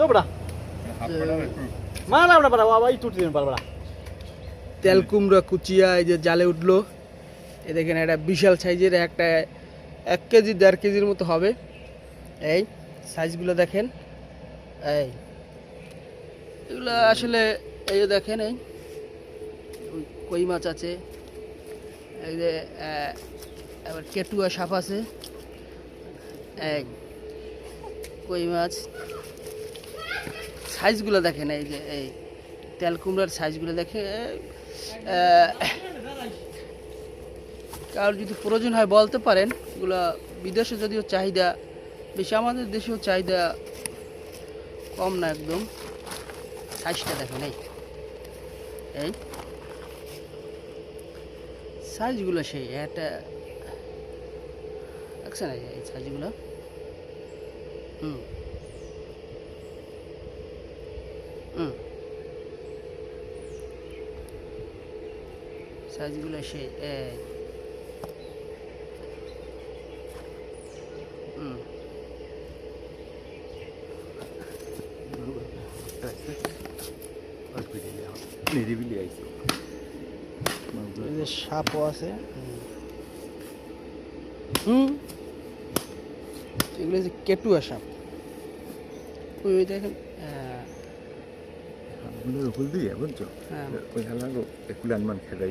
তো বড়া মানা বড়া বড়া বাবা এই টুটি দিন বড়া তেল কুমড়া কুচিয়া এই যে জালে উঠল। এ দেখেন এটা বিশাল সাইজের একটা এক কেজি দেড় কেজির মতো হবে। এই সাইজগুলো দেখেন। এই। এগুলো আসলে এই যে দেখেন এই কই মাছ আছে। এই যে আবার কেটুয়া সাপ আছে। এই কই মাছ? সাইজগুলো দেখেন, এই যে, এই তেল কুমড়ার সাইজগুলো দেখে কারোর যদি প্রয়োজন হয় বলতে পারেন, এগুলো বিদেশে যদিও চাহিদা বেশি, আমাদের দেশেও চাহিদা কম না একদম। সাইজটা দেখেন, এই এই, সাইজগুলো সেই একটা দেখছেন এই সাইজগুলো? হুম হুম সাইজগুলো হুম। নিরিবিলি আইছে সাপও আছে। হুম। এগুলো যে কেটুয়া সাপ। ওই 오늘 홀도 예번 좀. 네. 그냥 하려고 애꾸란만 해 라.